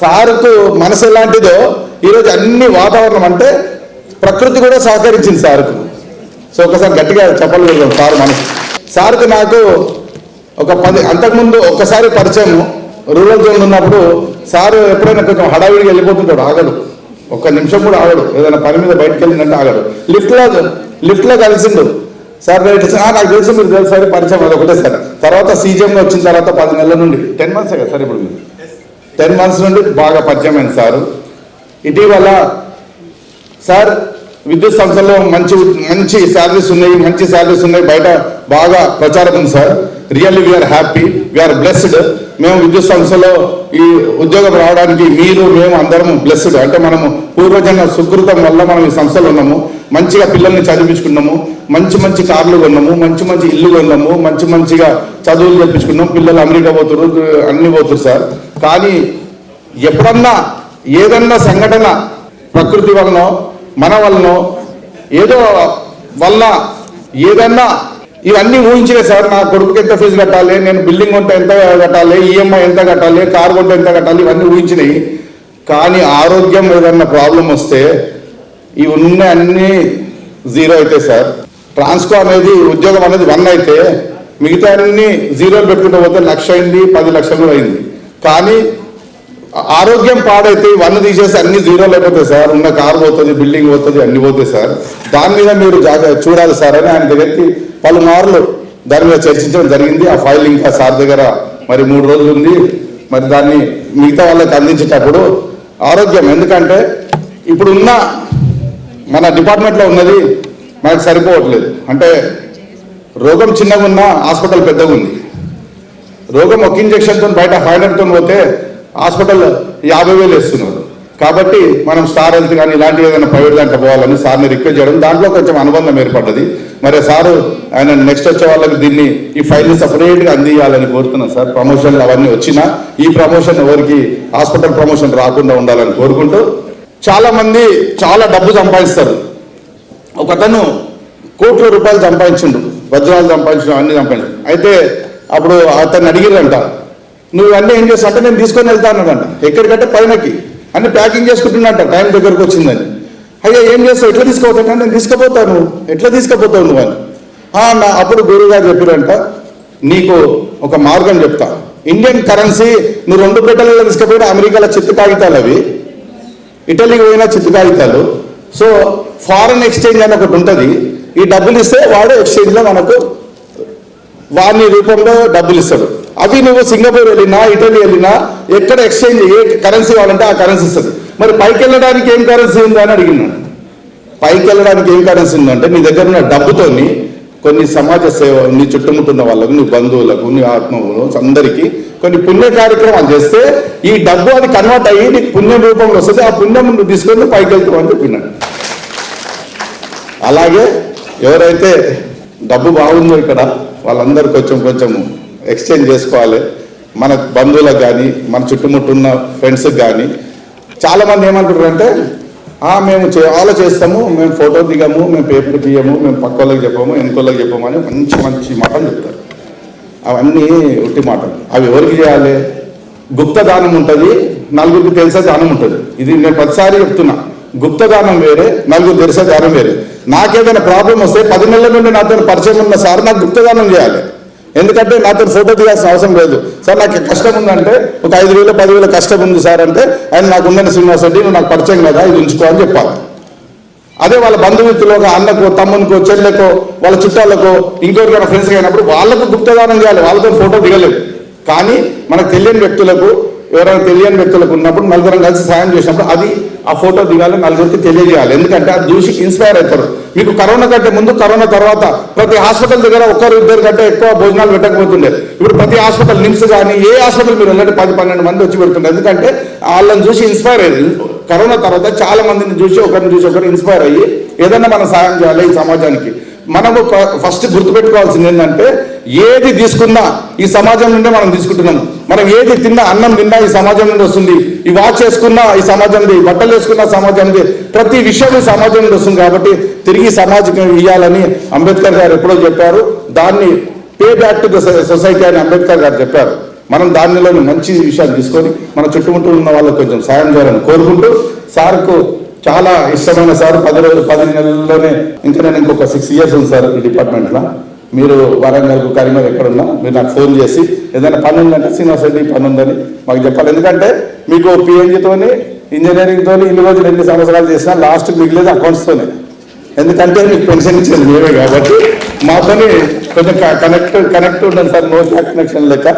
సార్కు మనసు ఎలాంటిదో ఈరోజు అన్ని వాతావరణం అంటే ప్రకృతి కూడా సహకరించింది సార్కు. సో ఒకసారి గట్టిగా చెప్పలేదు సార్ మనసు. సార్కు నాకు ఒక పది అంతకుముందు ఒక్కసారి పరిచయం రూరల్ జోన్ ఉన్నప్పుడు సారు ఎప్పుడైనా కొంచెం హడావిడిగా వెళ్ళిపోతుంటాడు ఆగడు. ఒక్క నిమిషం కూడా ఆగడు. ఏదైనా పని మీద బయటకు వెళ్ళిందంటే ఆగడు. లిఫ్ట్లో లిఫ్ట్లో కలిసిండు. సార్ రైట్ సార్ నాకు తెలుసు మీరు తెలుసు సరే పరిచయం అది ఒకటే సార్. తర్వాత సీజీఎంగా వచ్చిన తర్వాత పది నెలల నుండి టెన్ మంత్స్ కదా సార్ ఇప్పుడు మీరు? టెన్ మంత్స్ నుండి బాగా పరిచయం సారు సార్. ఇటీవల సార్ విద్యుత్ సంస్థల్లో మంచి మంచి శాలరీస్ ఉన్నాయి మంచి శాలరీస్ ఉన్నాయి బయట బాగా ప్రచారం ఉంది sir. Really we are happy we are blessed మేము విద్యుత్ సంస్థలో ఈ ఉద్యోగం రావడానికి మీరు మేము అందరం బ్లెస్డ్ అంటే మనము పూర్వజన్మ సుకృతం వల్ల మనం ఈ సంస్థలో ఉన్నాము. మంచిగా పిల్లల్ని చదివించుకున్నాము. మంచి మంచి కార్లు కొన్నాము. మంచి మంచి ఇల్లు కొన్నాము. మంచి మంచిగా చదువులు చెప్పించుకున్నాము పిల్లలు అమెరికా పోతున్నారు అన్ని పోతున్నారు సార్. కానీ ఎప్పుడన్నా ఏదన్నా సంఘటన ప్రకృతి వలనో మన వలనో ఏదో వల్ల ఏదన్నా ఇవన్నీ ఊహించే సార్ నా కొడుకుకి ఎంత ఫీజు కట్టాలి నేను బిల్డింగ్ కొంటే ఎంత కట్టాలి ఈఎంఐ ఎంత కట్టాలి కార్ కొంటే ఎంత కట్టాలి ఇవన్నీ ఊహించినాయి. కానీ ఆరోగ్యం ఏదన్నా ప్రాబ్లం వస్తే ఇవి ఉన్న అన్ని జీరో అయితే సార్. ట్రాన్స్కో అనేది ఉద్యోగం అనేది వన్ అయితే మిగతా అన్ని జీరోలు పెట్టుకుంటూ పోతే లక్ష అయింది పది లక్షలు అయింది. కానీ ఆరోగ్యం పాడైతే ఇవన్నీ తీసేసి అన్ని జీరోలు అయిపోతాయి సార్. ఉన్న కారు పోతుంది బిల్డింగ్ పోతుంది అన్ని పోతాయి సార్. దాని మీద మీరు జాగ్రత్త చూడాలి సార్ అని ఆయన దగ్గరికి పలుమార్లు దాని మీద చర్చించడం జరిగింది. ఆ ఫైల్ ఇంకా సార్ దగ్గర మరి మూడు రోజులు ఉంది. మరి దాన్ని మిగతా వాళ్ళకి అందించేటప్పుడు ఆరోగ్యం. ఎందుకంటే ఇప్పుడు ఉన్న మన డిపార్ట్మెంట్లో ఉన్నది మనకు సరిపోవట్లేదు. అంటే రోగం చిన్నగా ఉన్నా హాస్పిటల్ పెద్దగా ఉంది. రోగం ఒక ఇంజక్షన్తో బయట ఫైవ్ హండ్రెడ్తో పోతే హాస్పిటల్ యాభై వేలు వేస్తున్నారు. కాబట్టి మనం స్టార్ హెల్త్ కానీ ఇలాంటివి ఏదైనా ప్రైవేట్ దాంట్లో పోవాలని సార్ని రిక్వెస్ట్ చేయడం దాంట్లో కొంచెం అనుబంధం ఏర్పడ్డది. మరి సారు ఆయన నెక్స్ట్ వచ్చే వాళ్ళకి దీన్ని ఈ ఫైల్ని సపరేట్గా అందియాలని కోరుతున్నాను సార్. ప్రమోషన్లు అవన్నీ వచ్చినా ఈ ప్రమోషన్ ఎవరికి హాస్పిటల్ ప్రమోషన్ రాకుండా ఉండాలని కోరుకుంటూ చాలా మంది చాలా డబ్బు సంపాదిస్తారు. ఒకతను కోట్ల రూపాయలు సంపాదించిండు వజ్రాలు సంపాదించడం అన్ని సంపాదించడం. అయితే అప్పుడు అతన్ని అడిగిరంట నువ్వు అన్నీ ఏం చేస్తా అంటే నేను తీసుకొని వెళ్తానంట ఎక్కడికంటే పైనకి అన్ని ప్యాకింగ్ చేసుకుంటున్నట్ట టైం దగ్గరకు వచ్చిందని. అయ్యా ఏం చేస్తావు? ఎట్లా తీసుకుపోతాను నేను తీసుకుపోతాను. ఎట్లా తీసుకుపోతావు నువ్వు? అని. "ఆ, నా అప్పుడు గురువుగారు చెప్పిరంట నీకు ఒక మార్గం చెప్తా. ఇండియన్ కరెన్సీ నువ్వు రెండు పెట్టెలలో తీసుకుపోయిన అమెరికాలో చిత్తు కాగితాలు అవి ఇటలీకి పోయిన చిత్తు కాగితాలు. సో ఫారెన్ ఎక్స్చేంజ్ అని ఒకటి ఉంటుంది. ఈ డబ్బులు ఇస్తే వాడు ఎక్స్చేంజ్లో మనకు వాని రూపంలో డబ్బులు ఇస్తాడు. అవి నువ్వు సింగపూర్ వెళ్ళినా ఇటలీ వెళ్ళినా ఎక్కడ ఎక్స్చేంజ్ ఏ కరెన్సీ కావాలంటే ఆ కరెన్సీ ఇస్తుంది మరి పైకి వెళ్ళడానికి ఏం కరెన్సీ ఉందా అని అడిగినాను పైకి వెళ్ళడానికి ఏం కరెన్సీ ఉందంటే నీ దగ్గర ఉన్న డబ్బుతోని కొన్ని సమాజ సేవ నీ చుట్టుముట్టున్న వాళ్ళకు నీ బంధువులకు నీ ఆత్మవులు అందరికీ కొన్ని పుణ్య కార్యక్రమాలు చేస్తే ఈ డబ్బు అది కన్వర్ట్ అయ్యి నీకు పుణ్యం రూపంలో వస్తుంది. ఆ పుణ్యం నువ్వు తీసుకొని పైకి వెళ్తావు అని చెప్పినాడు. అలాగే ఎవరైతే డబ్బు బాగుందో ఇక్కడ వాళ్ళందరూ కొంచెం కొంచెం ఎక్స్చేంజ్ చేసుకోవాలి. మన బంధువులకు కానీ మన చుట్టుముట్టున్న ఫ్రెండ్స్కి కానీ చాలామంది ఏమంటారు అంటే మేము చాలా చేస్తాము మేము ఫోటో దిగము మేము పేపర్ తీయము మేము పక్క వాళ్ళకి చెప్పము వెనుకోళ్ళకి చెప్పాము అని మంచి మంచి మాటలు చెప్తారు. అవన్నీ ఉట్టి మాటలు. అవి ఎవరికి చేయాలి? గుప్త దానం ఉంటుంది నలుగురికి తెలిసే దానం ఉంటుంది. ఇది నేను ప్రతిసారి చెప్తున్నా. గుప్త దానం వేరే నలుగురు తెలిసే దానం వేరే. నాకేదైనా ప్రాబ్లం వస్తే పది నెలల నుండి నాతో పరిచయం ఉన్న సార్ నాకు గుప్తదానం చేయాలి. ఎందుకంటే నాతో ఫోటో తీయాల్సిన అవసరం లేదు. సార్ నాకు కష్టం ఉందంటే ఒక ఐదు వేలు పదివేల కష్టం ఉంది సార్ అంటే ఆయన నాకు ఉందని శ్రీనివాస్ రెడ్డి నువ్వు నాకు పరిచయం కదా ఇది ఉంచుకో అని చెప్పాలి. అదే వాళ్ళ బంధుమిత్రులకు అన్నకో తమ్మునికో చెల్లెకో వాళ్ళ చుట్టాలకో ఇంకొకరికైనా ఫ్రెండ్స్ అయినప్పుడు వాళ్ళకు గుప్తదానం చేయాలి. వాళ్ళతో ఫోటో దిగలేదు కానీ మనకు తెలియని వ్యక్తులకు ఎవరైనా తెలియని వ్యక్తులకు ఉన్నప్పుడు నలుగురం కలిసి సాయం చేసినప్పుడు అది ఆ ఫోటో దిగాలి నలుగురికి తెలియజేయాలి. ఎందుకంటే అది చూసి ఇన్స్పైర్ అవుతారు. మీకు కరోనా కంటే ముందు కరోనా తర్వాత ప్రతి హాస్పిటల్ దగ్గర ఒక్కరు ఇద్దరు కంటే ఎక్కువ భోజనాలు పెట్టకపోతుండే. ఇప్పుడు ప్రతి హాస్పిటల్ నిమ్స్ కానీ ఏ హాస్పిటల్ మీరు వెళ్ళండి పది పన్నెండు మంది వచ్చి పెడుతుండే. ఎందుకంటే వాళ్ళని చూసి ఇన్స్పైర్ అయ్యింది కరోనా తర్వాత చాలా మందిని చూసి ఒకరిని చూసి ఒకరు ఇన్స్పైర్ అయ్యి ఏదన్నా మనం సాయం చేయాలి ఈ సమాజానికి. మనము ఫస్ట్ గుర్తుపెట్టుకోవాల్సింది ఏంటంటే ఏది తీసుకున్నా ఈ సమాజం నుండే మనం తీసుకుంటున్నాం. మనం ఏది తిన్నా అన్నం తిన్నా ఈ సమాజం నుండి వస్తుంది. ఈ వాచ్ వేసుకున్నా ఈ సమాజంది బట్టలు వేసుకున్న సమాజంది ప్రతి విషయం ఈ సమాజం నుండి వస్తుంది కాబట్టి తిరిగి సమాజం ఇవ్వాలని అంబేద్కర్ గారు ఎప్పుడో చెప్పారు. దాన్ని pay back to the society అని అంబేద్కర్ గారు చెప్పారు. మనం దానిలోని మంచి విషయాలు తీసుకొని మన చుట్టుముట్టు ఉన్న వాళ్ళకి కొంచెం సాయం చేయాలని కోరుకుంటూ సార్కు చాలా ఇష్టమైన సార్. పది రోజులు పది నెలల్లోనే ఇంకా నేను ఇంకొక సిక్స్ ఇయర్స్ ఉంది సార్ ఈ డిపార్ట్మెంట్లో. మీరు వరంగల్ కరీంనగర్ ఎక్కడ ఉన్నా మీరు నాకు ఫోన్ చేసి ఏదైనా పని ఉందంటే శ్రీనివాస్ రెడ్డి ఈ పని ఉందని మాకు చెప్పాలి. ఎందుకంటే మీకు పిఎన్జితోని ఇంజనీరింగ్తో ఇన్ని రోజులు ఎన్ని సంవత్సరాలు చేసినా లాస్ట్ మిగిలేదు అకౌంట్స్తోనే ఎందుకంటే మీకు పెన్షన్ ఇచ్చేది మేమే కాబట్టి మాతోని కొంచెం కనెక్ట్ కనెక్ట్ ఉండండి సార్ నో కనెక్షన్ లెక్క.